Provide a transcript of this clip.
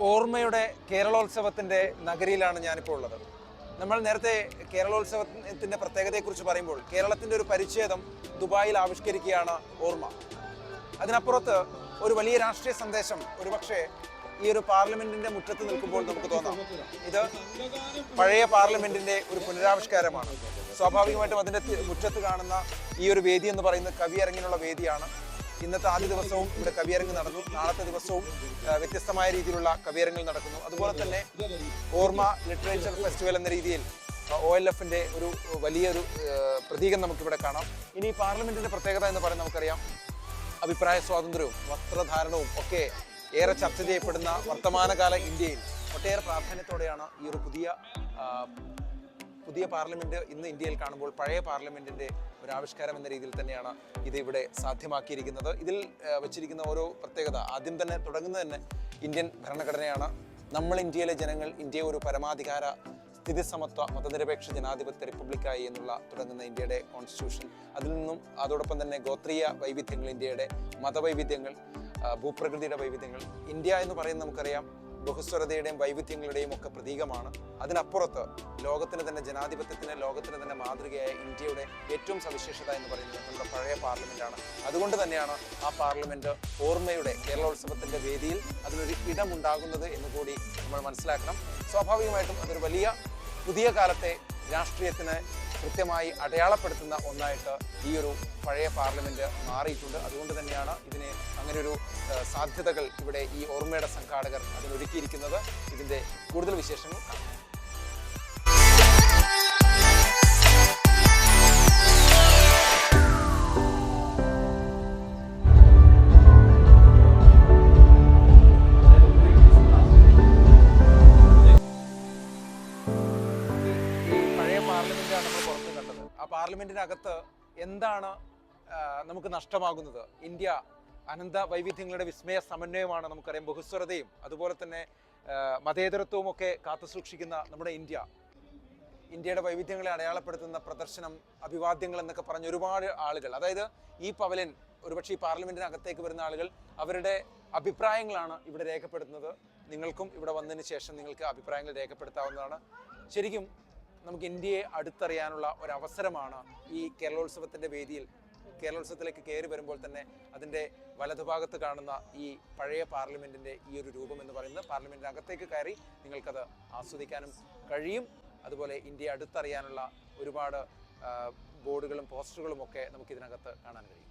ഓർമ്മയുടെ കേരളോത്സവത്തിന്റെ നഗരിയിലാണ് ഞാനിപ്പോൾ ഉള്ളത്. നമ്മൾ നേരത്തെ കേരളോത്സവത്തിന്റെ പ്രത്യേകതയെക്കുറിച്ച് പറയുമ്പോൾ കേരളത്തിന്റെ ഒരു പരിച്ഛേദം ദുബായിൽ ആവിഷ്കരിക്കുകയാണ് ഓർമ്മ. അതിനപ്പുറത്ത് ഒരു വലിയ രാഷ്ട്രീയ സന്ദേശം ഒരുപക്ഷെ ഈ ഒരു പാർലമെന്റിന്റെ മുറ്റത്ത് നിൽക്കുമ്പോൾ നമുക്ക് തോന്നാം. ഇത് പഴയ പാർലമെന്റിന്റെ ഒരു പുനരാവിഷ്കാരമാണ്. സ്വാഭാവികമായിട്ടും അതിന്റെ മുറ്റത്ത് കാണുന്ന ഈ ഒരു വേദി എന്ന് പറയുന്നത് കവിയരങ്ങിനുള്ള വേദിയാണ്. ഇന്നത്തെ ആദ്യ ദിവസവും ഇവിടെ കവിയരങ്ങ് നടന്നു. നാളത്തെ ദിവസവും വ്യത്യസ്തമായ രീതിയിലുള്ള കവിയരങ്ങൾ നടക്കുന്നു. അതുപോലെ തന്നെ ഓർമ്മ ലിറ്ററേച്ചർ ഫെസ്റ്റിവൽ എന്ന രീതിയിൽ ഒ എൽ എഫിന്റെ ഒരു വലിയൊരു പ്രതീകം നമുക്കിവിടെ കാണാം. ഇനി പാർലമെന്റിന്റെ പ്രത്യേകത എന്ന് പറയുന്നത് നമുക്കറിയാം. അഭിപ്രായ സ്വാതന്ത്ര്യവും വസ്ത്രധാരണവും ഒക്കെ ഏറെ ചർച്ച ചെയ്യപ്പെടുന്ന വർത്തമാനകാല ഇന്ത്യയിൽ ഒട്ടേറെ പ്രാധാന്യത്തോടെയാണ് ഈ ഒരു പുതിയ പുതിയ പാർലമെന്റ് ഇന്ന് ഇന്ത്യയിൽ കാണുമ്പോൾ പഴയ പാർലമെന്റിന്റെ ഒരു ആവിഷ്കാരം എന്ന രീതിയിൽ തന്നെയാണ് ഇത് ഇവിടെ സാധ്യമാക്കിയിരിക്കുന്നത്. ഇതിൽ വെച്ചിരിക്കുന്ന ഓരോ പ്രത്യേകത ആദ്യം തന്നെ തുടങ്ങുന്നത് തന്നെ ഇന്ത്യൻ ഭരണഘടനയാണ്. നമ്മൾ ഇന്ത്യയിലെ ജനങ്ങൾ ഇന്ത്യയെ ഒരു പരമാധികാര സ്ഥിതിസമത്വ മതനിരപേക്ഷ ജനാധിപത്യ റിപ്പബ്ലിക്കായി എന്നുള്ള തുടങ്ങുന്ന ഇന്ത്യയുടെ കോൺസ്റ്റിറ്റ്യൂഷൻ അതിൽ നിന്നും അതോടൊപ്പം തന്നെ ഗോത്രീയ വൈവിധ്യങ്ങൾ ഇന്ത്യയുടെ മതവൈവിധ്യങ്ങൾ ഭൂപ്രകൃതിയുടെ വൈവിധ്യങ്ങൾ. ഇന്ത്യ എന്ന് പറയുന്നത് നമുക്കറിയാം ബഹുസ്വരതയുടെയും വൈവിധ്യങ്ങളുടെയും ഒക്കെ പ്രതീകമാണ്. അതിനപ്പുറത്ത് ലോകത്തിന് തന്നെ ജനാധിപത്യത്തിന് ലോകത്തിന് തന്നെ മാതൃകയായ ഇന്ത്യയുടെ ഏറ്റവും സവിശേഷത എന്ന് പറയുന്നത് നമ്മുടെ പഴയ പാർലമെന്റാണ്. അതുകൊണ്ട് തന്നെയാണ് ആ പാർലമെന്റ് ഓർമ്മയുടെ കേരളോത്സവത്തിന്റെ വേദിയിൽ അതിനൊരു ഇടമുണ്ടാകുന്നത് എന്ന് കൂടി നമ്മൾ മനസ്സിലാക്കണം. സ്വാഭാവികമായിട്ടും അതൊരു വലിയ പുതിയ കാലത്തെ രാഷ്ട്രീയത്തിന് കൃത്യമായി അടയാളപ്പെടുത്തുന്ന ഒന്നായിട്ട് ഈ ഒരു പഴയ പാർലമെന്റ് മാറിയിട്ടുണ്ട്. അതുകൊണ്ട് തന്നെയാണ് ഇതിനെ അങ്ങനെയൊരു സാധ്യതകൾ ഇവിടെ ഈ ഓർമ്മയുടെ സംഘാടകർ അതിലൊരുക്കിയിരിക്കുന്നത്. ഇതിന്റെ കൂടുതൽ വിശേഷങ്ങൾ പാർലമെന്റാണ് നമ്മൾ പുറത്ത് കണ്ടത്. ആ പാർലമെന്റിനകത്ത് എന്താണ് നമുക്ക് നഷ്ടമാകുന്നത്? ഇന്ത്യ അനന്ത വൈവിധ്യങ്ങളുടെ വിസ്മയ സമന്വയമാണ് നമുക്കറിയാം. ബഹുസ്വരതയും അതുപോലെ തന്നെ മതേതരത്വവും ഒക്കെ കാത്തുസൂക്ഷിക്കുന്ന നമ്മുടെ ഇന്ത്യ. ഇന്ത്യയുടെ വൈവിധ്യങ്ങളെ അടയാളപ്പെടുത്തുന്ന പ്രദർശനം അഭിവാദ്യങ്ങൾ എന്നൊക്കെ പറഞ്ഞ ഒരുപാട് ആളുകൾ അതായത് ഈ പവലൻ ഒരുപക്ഷെ ഈ പാർലമെന്റിനകത്തേക്ക് വരുന്ന ആളുകൾ അവരുടെ അഭിപ്രായങ്ങളാണ് ഇവിടെ രേഖപ്പെടുത്തുന്നത്. നിങ്ങൾക്കും ഇവിടെ വന്നതിന് ശേഷം നിങ്ങൾക്ക് അഭിപ്രായങ്ങൾ രേഖപ്പെടുത്താവുന്നതാണ്. ശരിക്കും നമുക്ക് ഇന്ത്യയെ അടുത്തറിയാനുള്ള ഒരു അവസരമാണ് ഈ കേരളോത്സവത്തിന്റെ വേദിയിൽ കേരളോത്സവത്തിലേക്ക് കയറി വരുമ്പോൾ തന്നെ അതിന്റെ വലതുഭാഗത്ത് കാണുന്ന ഈ പഴയ പാർലമെന്റിന്റെ ഈ ഒരു രൂപം എന്ന് പറയുന്നത് പാർലമെന്റിനകത്തേക്ക് കയറി നിങ്ങൾക്കത് ആസ്വദിക്കാനും കഴിയും. അതുപോലെ ഇന്ത്യയെ അടുത്തറിയാനുള്ള ഒരുപാട് ബോർഡുകളും പോസ്റ്ററുകളും ഒക്കെ നമുക്ക് ഇതിനകത്ത് കാണാൻ കഴിയും.